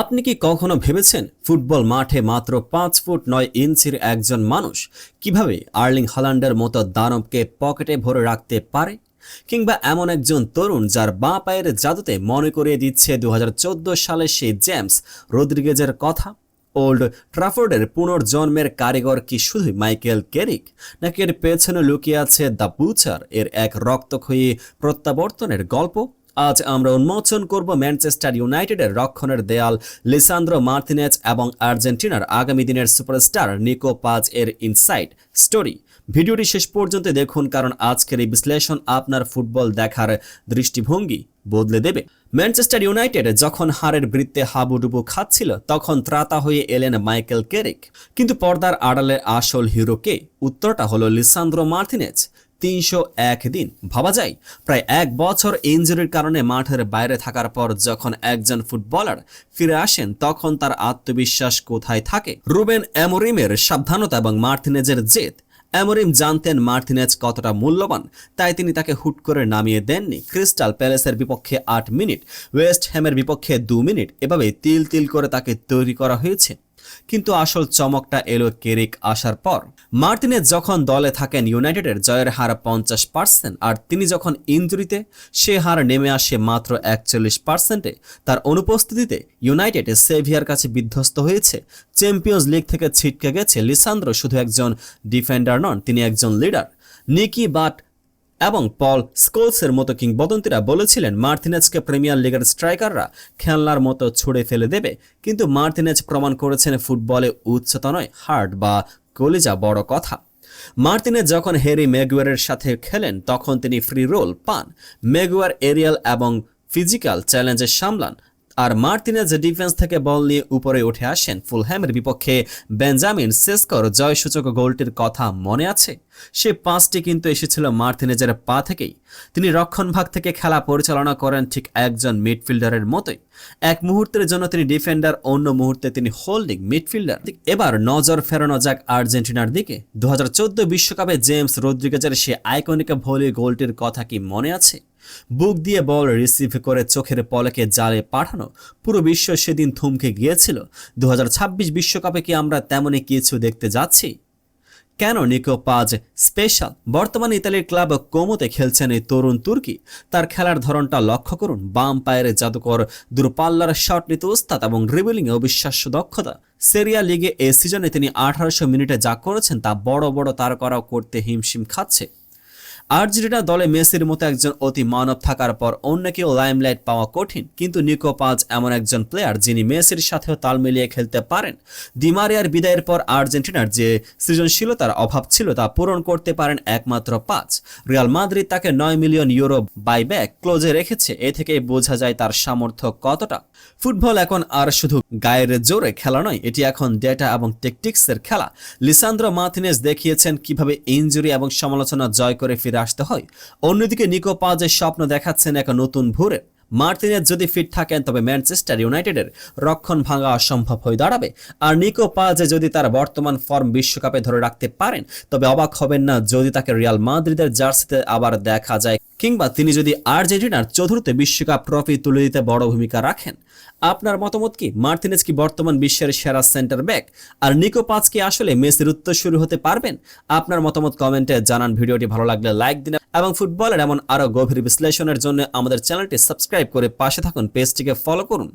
আপনি কি কখনো ভেবেছেন ফুটবল মাঠে মাত্র পাঁচ ফুট নয় ইঞ্চির একজন মানুষ কীভাবে আর্লিং হালান্ডের মতো দানবকে পকেটে ভরে রাখতে পারে? কিংবা এমন একজন তরুণ যার বাঁ পায়ের জাদুতে মনে করিয়ে দিচ্ছে দু হাজার চোদ্দ সালে সেই জেমস রদ্রিগেজের কথা? ওল্ড ট্রাফোর্ডের পুনর্জন্মের কারিগর কি শুধুই মাইকেল কেরিক, নাকি এর পেছনে লুকিয়ে আছে দ্য বুচার, এর এক রক্তক্ষয়ী প্রত্যাবর্তনের গল্প? আজ আমরা উন্মোচন করব ম্যানচেস্টার ইউনাইটেডের রক্ষণের দেয়াল, লিসান্দ্রো মার্তিনেজ এবং আর্জেন্টিনার আগামী দিনের সুপারস্টার নিকো পাজ এর ইনসাইট স্টোরি। ভিডিওটি শেষ পর্যন্ত দেখুন কারণ আজকের এই বিশ্লেষণ আপনার ফুটবল দেখার দৃষ্টিভঙ্গি বদলে দেবে। ম্যানচেস্টার ইউনাইটেড যখন হারের বৃত্তে হাবুডুবু খাচ্ছিল, তখন ত্রাতা হয়ে এলেন মাইকেল কেরিক। কিন্তু পর্দার আড়ালে আসল হিরোকে, উত্তরটা হলো লিসান্দ্রো মার্তিনেজ। তিনশো এক দিন। ভাবা যায়, প্রায় এক বছর ইঞ্জুরির কারণে মাঠের বাইরে থাকার পর যখন একজন ফুটবলার ফিরে আসেন, তখন তার আত্মবিশ্বাস কোথায় থাকে? রুবেন অ্যামোরিমের সাবধানতা এবং মার্থিনেজের জেদ। অ্যামোরিম জানতেন মার্টিনেজ কতটা মূল্যবান, তাই তিনি তাকে হুট করে নামিয়ে দেননি। ক্রিস্টাল প্যালেসের বিপক্ষে আট মিনিট, ওয়েস্ট হ্যামের বিপক্ষে দু মিনিট এভাবে তিল তিল করে তাকে তৈরি করা হয়েছে। কিন্তু আসল চমকটা এলো কেরিক আসার পর। মার্টিনেজ যখন দলে থাকেন, ইউনাইটেডের জয়ের হার পঞ্চাশ পার্সেন্ট, আর তিনি যখন ইঞ্জুরিতে, সে হার নেমে আসে মাত্র একচল্লিশ পার্সেন্টে। তার অনুপস্থিতিতে ইউনাইটেড সেভিয়ার কাছে বিধ্বস্ত হয়েছে। চ্যাম্পিয়ন্স লিগ থেকে ছিটকে গেছে লিসান্দ্র, শুধু একজন ডিফেন্ডার নন, তিনি একজন লিডার। নিকি বাট এবং পল স্কোলসের মতো কিংবদন্তিরা বলেছিলেন, মার্টিনেজকে প্রিমিয়ার লিগের স্ট্রাইকাররা খেলনার মতো ছুড়ে ফেলে দেবে। কিন্তু মার্টিনেজ প্রমাণ করেছেন, ফুটবলে উচ্চতা নয় হার্ট বা কলিজা বড় কথা। মার্তিনে যখন হ্যারি মেগুয়ারের সাথে খেলেন, তখন তিনি ফ্রি রোল পান। মেগুয়ার এরিয়াল এবং ফিজিক্যাল চ্যালেঞ্জে সামলান আর মার্টিনেজ ডিফেন্স থেকে বল নিয়ে উপরে উঠে আসেন, ফুলহ্যামের বিপক্ষে বেঞ্জামিন সেস্কর জয়সূচক গোলটির কথা মনে আছে? সে পাঁচটি কিন্তু এসেছিল মার্টিনেজের পা থেকেই। তিনি রক্ষণভাগ থেকে খেলা পরিচালনা করেন ঠিক একজন মিডফিল্ডারের মতোই। এক মুহূর্তের জন্য তিনি ডিফেন্ডার অন্য মুহূর্তে তিনি হোল্ডিং মিডফিল্ডার এবার নজর ফেরানো যাক আর্জেন্টিনার দিকে। দু বিশ্বকাপে জেমস রদ্রিগেজের সে আইকনিক ভলি গোলটির কথা কি মনে আছে? বুক দিয়ে বল রিসিভ করে চোখের পলকে জালে পাঠানো। পুরো বিশ্ব সেদিন থমকে গিয়েছিল। দু বিশ্বকাপে কি আমরা তেমনই কিছু দেখতে যাচ্ছি? কেন নিকো পাজ স্পেশাল? বর্তমানে ইতালির ক্লাব কোমোতে খেলছেন এই তরুণ তুর্কি। তার খেলার ধরনটা লক্ষ্য করুন। বাম পায়ের জাদুকর দূরপাল্লার শট নিতে উস্তাদ এবং ড্রিবলিংয়ে অবিশ্বাস্য দক্ষতা। সেরিয়া লিগে এ সিজনে তিনি আঠারোশো মিনিটে যা করেছেন তা বড় বড় তারকারাও করতে হিমশিম খাচ্ছে। আর্জেন্টিনা দলে মেসির মতো একজন অতি মানব থাকার পর অন্য কেউ লাইমলাইট পাওয়া কঠিন, কিন্তু নিকো পাজ এমন একজন প্লেয়ার যিনি মেসির সাথেও তাল মিলিয়ে খেলতে পারেন। দিমারিয়ার বিদায়ের পর আর্জেন্টিনার যে সৃজনশীলতার অভাব ছিল তা পূরণ করতে পারেন একমাত্র পাঁচ। রিয়াল মাদ্রিদ তাকে নয় মিলিয়ন ইউরো বাইব্যাক ক্লোজে রেখেছে, এ থেকে বোঝা যায় তার সামর্থ্য কতটা। ফুটবল এখন আর শুধু গায়ের জোরে খেলা নয়, এটি এখন ডেটা এবং টেকটিক্সের খেলা। লিসান্দ্রো মার্টিনেজ দেখিয়েছেন কীভাবে ইঞ্জুরি এবং সমালোচনা জয় করে ফিরে আসতে হয়। অন্যদিকে নিকো পাজের স্বপ্ন দেখাচ্ছেন এক নতুন ভোরে। মার্টিনেজ যদি ফিট থাকেন, তবে ম্যানচেস্টার ইউনাইটেডের রক্ষণ ভাঙা অসম্ভব হয়ে দাঁড়াবে। আর নিকো পাজে যদি তার বর্তমান ফর্ম বিশ্বকাপে ধরে রাখতে পারেন, তবে অবাক হবেন না যদি তাকে রিয়াল মাদ্রিদের জার্সিতে আবার দেখা যায়। কিংবা তিনি যদি আর্জেন্টিনার চতুর্থ বিশ্বকাপ ট্রফি তুলে দিতে বড় ভূমিকা রাখেন। আপনার মতামত কি? মার্টিনেজ কি বর্তমান বিশ্বের সেরা সেন্টার ব্যাক? আর নিকো পাঁচ কি আসলে মেসির উত্তর শুরু হতে পারবেন? আপনার মতামত কমেন্টে জানান, ভিডিওটি ভালো লাগলে লাইক দিন এবং ফুটবলের এমন আরও গভীর বিশ্লেষণের জন্য আমাদের চ্যানেলটি সাবস্ক্রাইব করে পাশে থাকুন, পেজটিকে ফলো করুন।